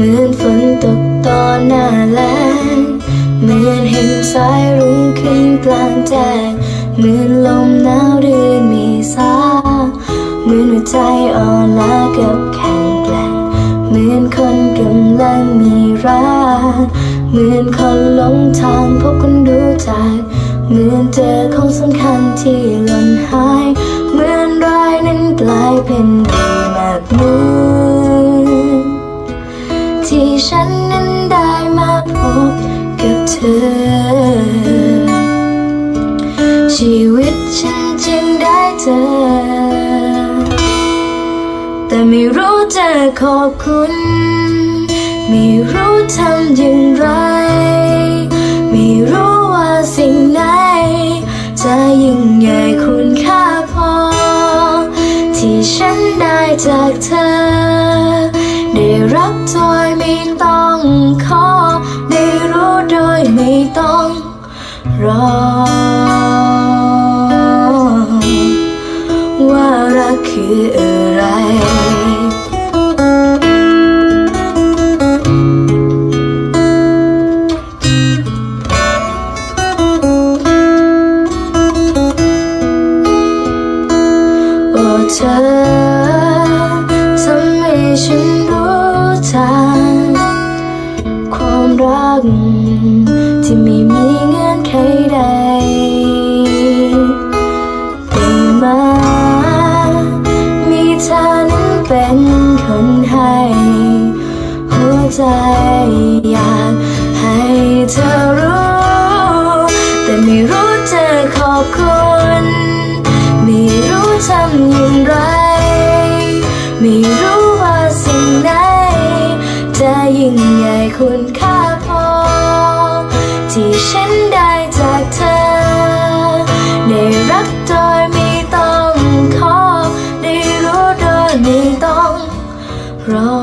เหมือนฝนตกตอนหน้าแล้งเหมือนเห็นสายรุ้งขึ้นกลางแจ้งเหมือนลมหนาวเดือนมีสาเหมือนหัวใจอ่อนล้ากับแข็งแกร่งเหมือนคนกำลังมีรักเหมือนคนหลงทางพบคนดูจากเหมือนเจอของสำคัญที่หล่นหาย เหมือนรอยนั้นกลายเป็นดีแบบ เธอ ชีวิตฉันจึงได้เจอแต่ไม่รู้จะขอบคุณ ไม่รู้ทำอย่างไร ไม่รู้ว่าสิ่งไหน จะยิ่งใหญ่คุณค่าพอ ที่ฉันได้จากเธอ ได้รับโดยไม่ต้องขอ ต้องรอ ว่ารักคืออะไรโอ้เธอทำให้ฉัน รัก ที่ไม่มีเงื่อนไขใดได้มา มีฉันเป็นคนให้ หัวใจอยากให้เธอรู้ แต่ไม่รู้จะขอบคุณ ไม่รู้ทำย่งไร ไม่รู้ว่าสิ่งไหนจะยิ่งใหญ่คุณค่า ที่ฉันได้จากเธอ ได้รักโดยไม่ต้องขอ ได้รู้โดยไม่ต้องรอ